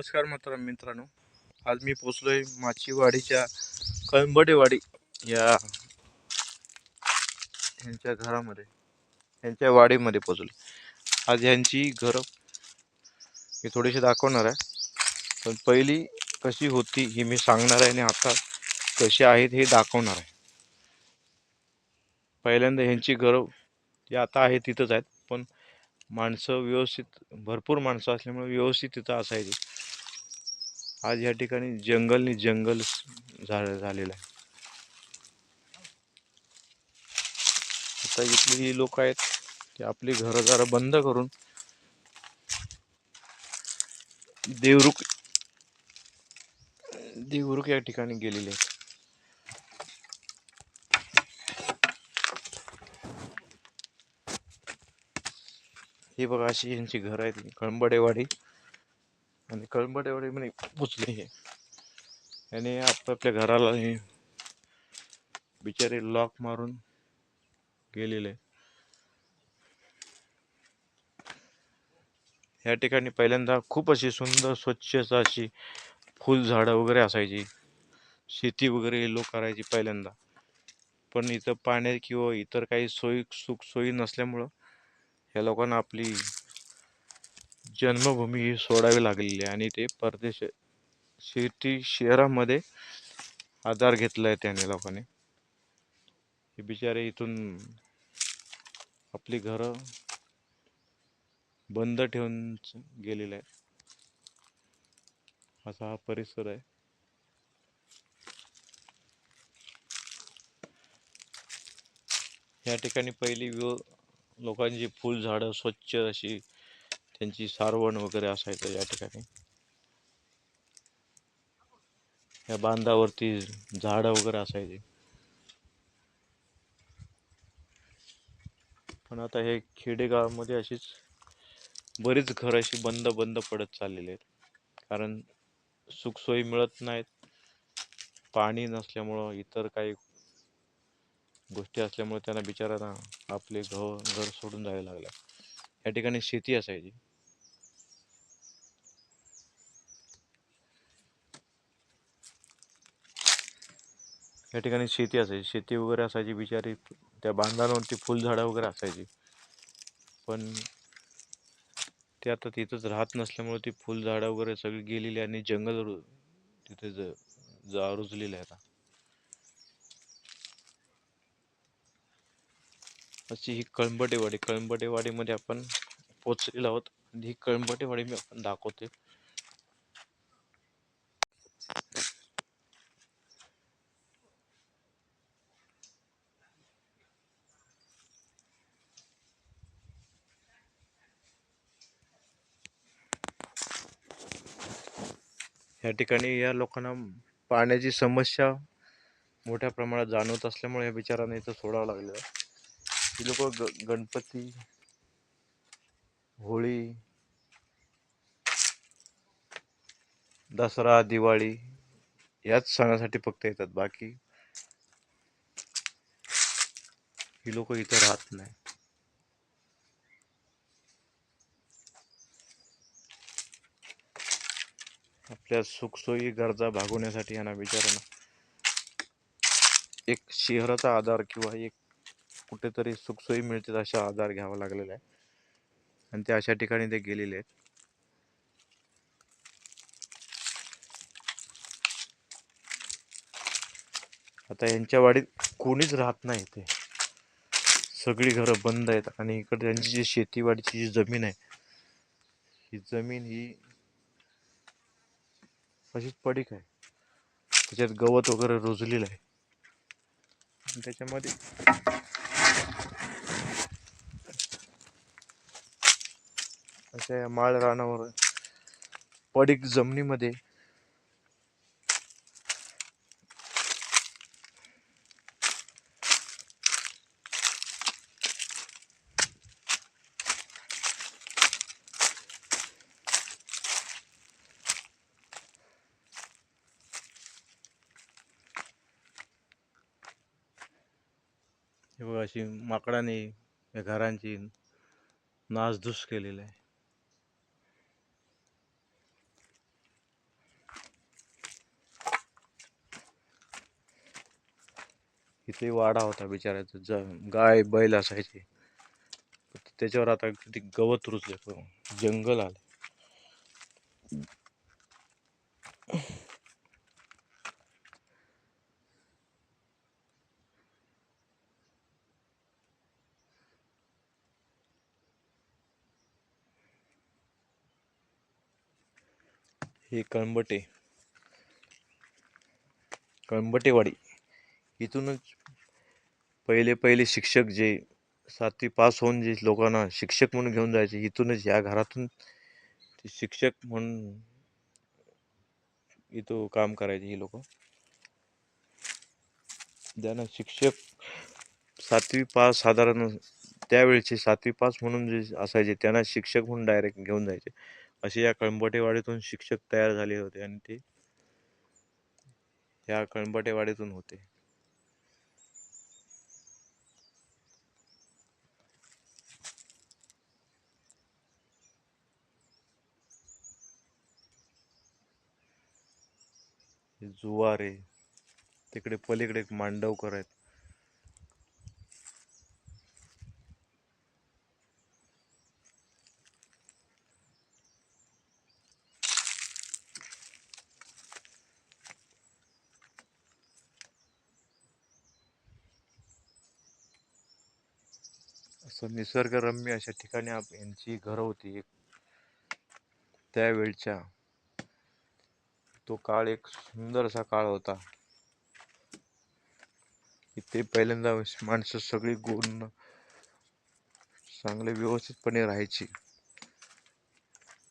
नमस्कार मात्र मित्रांनो. आज मी पोचलोय माचीवाडीच्या कळंबडेवाडी या यांच्या घरामध्ये. ह्यांच्या वाडीमध्ये पोचलो आज ह्यांची घरं मी थोडीशी दाखवणार आहे. पण पहिली कशी होती ही मी सांगणार आहे आणि आता कशी आहेत हे दाखवणार आहे. पहिल्यांदा ह्यांची घरं जी आता आहे तिथंच आहेत. पण माणसं व्यवस्थित भरपूर माणसं असल्यामुळे व्यवस्थित तिथं असायची. आज या ठिकाणी जंगलनी जंगल झालं झालेलं आहे. आता इथली ही लोक आहेत ते आपली घरं जरा बंद करून देवरुख देवरुख या ठिकाणी गेलेले आहेत. हे बघा अशी यांची घर आहेत कळंबडेवाडी. आणि कळंबट एवढे म्हणे पोचले हे आणि आपापल्या घराला हे बिचारे लॉक मारून गेलेले. या ठिकाणी पहिल्यांदा खूप अशी सुंदर स्वच्छ अशी फुलझाडं वगैरे असायची. शेती वगैरे लोक करायची पहिल्यांदा. पण इथं पाण्या किंवा इतर काही सोयी सुख सोयी नसल्यामुळं या लोकांना आपली जन्मभूमी ही सोडावी लागलेली आहे आणि ते परदेश सिटी शहरामध्ये आधार घेतला आहे त्याने लोकांनी. हे बिचारे इथून आपली घरं बंद ठेवून गेलेले आहेत. असा हा परिसर आहे. या ठिकाणी पहिली व्यू लोकांची फुलझाडं स्वच्छ अशी त्यांची सारवण वगैरे असायचं या ठिकाणी. या बांधावरती झाडं वगैरे असायची. पण आता हे खेडेगावामध्ये अशीच बरीच घर अशी बंद बंद पडत चाललेली आहेत. कारण सुखसोयी मिळत नाहीत. पाणी नसल्यामुळं इतर काही गोष्टी असल्यामुळे त्यांना बिचारांना आपले घर घर सोडून जायला लागलं. या ठिकाणी शेती असायची. या ठिकाणी शेती असायची. शेती वगैरे असायची बिचारी. त्या बांधांवरती फुलझाडं वगैरे असायची. पण ते आता तिथंच राहत नसल्यामुळे ती फुलझाडं वगैरे सगळी गेलेली आणि जंगल रु- तिथे ज जा रुजलेलं आहे आता. अशी ही कळंबटेवाडी. कळंबटेवाडीमध्ये आपण पोचलेलो आहोत. ही कळंबटेवाडी मी आपण दाखवते. या ठिकाणी या लोकांना पाण्याची समस्या मोठ्या प्रमाणात जाणवत असल्यामुळे या बिचारांना इथं सोडावं लागलं. ही लोक ग गणपती होळी दसरा दिवाळी याच सणासाठी फक्त येतात. बाकी ही लोक इथं राहत नाही आपल्या सुखसोयी गरजा भागवण्यासाठी यांना बिचारांना एक शहराचा आधार किंवा एक कुठेतरी सुखसोयी मिळते अशा आधार घ्यावा लागलेला आहे. आणि ते अशा ठिकाणी ते गेलेले आहेत. आता यांच्या वाडीत कोणीच राहत नाही ते सगळी घरं बंद आहेत आणि इकडे त्यांची जी शेतीवाडीची जी जमीन आहे ही जमीन ही अशीच पडीक आहे. त्याच्यात गवत वगैरे रुजलेलं आहे. आणि त्याच्यामध्ये अशा या माळ रानावर पडीक जमिनीमध्ये हे बघा अशी माकडाने या घरांची नासधूस केलेली आहे. इथे वाडा होता बिचारायचं ज गाय बैल असायचे. त्याच्यावर आता किती गवत रुजले. जंगल आलं. हे कळंबटे. कळंबटेवाडी. इथूनच पहिले पहिले शिक्षक जे सातवी पास होऊन जे लोकांना शिक्षक म्हणून घेऊन जायचे इथूनच या घरातून ते शिक्षक म्हणून इथं काम करायचे ही लोक. ज्यांना शिक्षक सातवी पास साधारण त्यावेळचे सातवी पास म्हणून जे असायचे त्यांना शिक्षक म्हणून डायरेक्ट घेऊन जायचे. असे या कळंबटेवाडीतून शिक्षक तयार झाले होते आणि ते या कळंबटेवाडीतून होते. जुवारे जुवार आहे तिकडे पलीकडे एक मांडवकर आहेत. असं निसर्गरम्य अशा ठिकाणी आप- यांची घरं होती एक. त्यावेळच्या तो काळ एक सुंदर असा काळ होता. इथे पहिल्यांदा माणसं सगळी गुण चांगले व्यवस्थितपणे राहायची.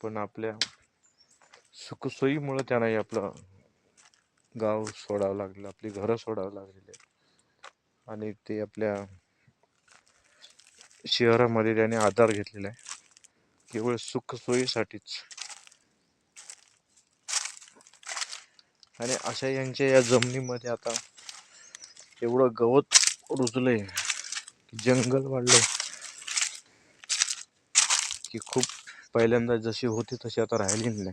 पण आपल्या सुखसोयीमुळे त्यांना आपलं गाव सोडावं लागलं आपली घरं सोडावं लागलेली. आणि ते आपल्या शहरामध्ये त्याने आधार घेतलेला आहे. केवळ सुखसोयीसाठीच आणि अशा यांच्या या जमिनीमध्ये आता एवढं गवत रुजलंय जंगल वाढलंय की खूप पहिल्यांदा जशी होती तशी आता राहिली नाही.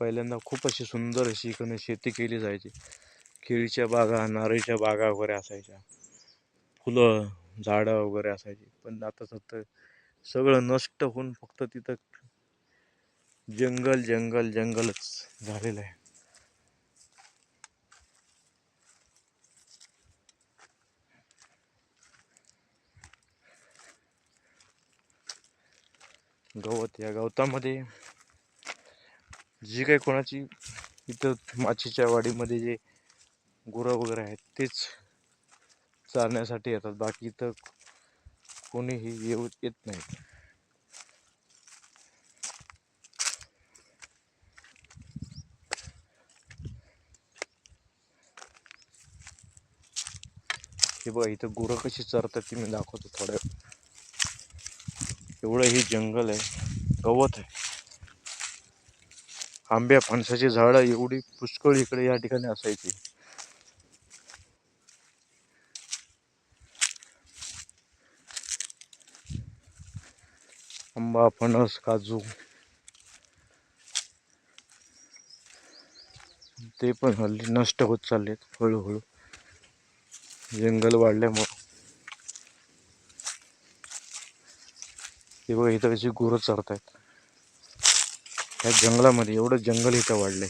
पहिल्यांदा खूप अशी सुंदर अशी इकडे शेती केली जायची. केळीच्या बागा नारळीच्या बागा वगैरे असायच्या. फुलं झाडं वगैरे असायची. पण आता सत सगळं नष्ट होऊन फक्त तिथं जंगल जंगल जंगलच झालेलं आहे. गवत या गवतामध्ये जी काही कोणाची इथं माचीच्या वाडीमध्ये जे गुरं वगैरे आहेत तेच चारण्यासाठी येतात. बाकी इथं कोणीही येऊ येत नाही. हे बघा इथं गुरं कशी चरतात ती मी दाखवतो थोड्या एवढं हे जंगल आहे. गवत आहे. आंब्या फणसाची झाडं एवढी पुष्कळ इकडे या ठिकाणी असायची. आंबा फणस काजू. ते पण हल्ली नष्ट होत चाललेत हळूहळू. जंगल वाढल्यामुळं. ते बघा इथं कशी गुरं चरत आहेत ह्या जंगलामध्ये एवढं जंगल इथं वाढलंय.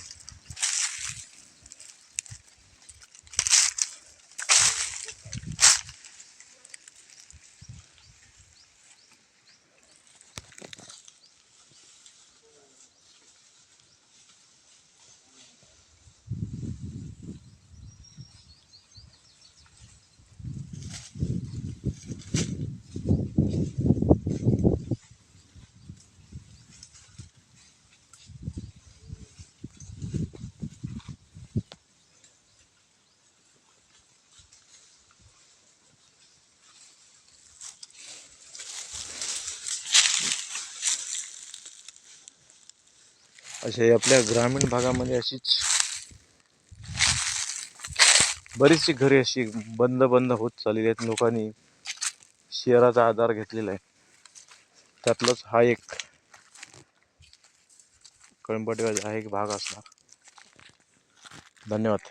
असे आपल्या ग्रामीण भागामध्ये अशीच बरीचशी घरे अशी बंद बंद होत चाललेली आहेत. लोकांनी शहराचा आधार घेतलेला आहे. त्यातलाच हा एक कळंबटेचा हा एक भाग असणार. धन्यवाद.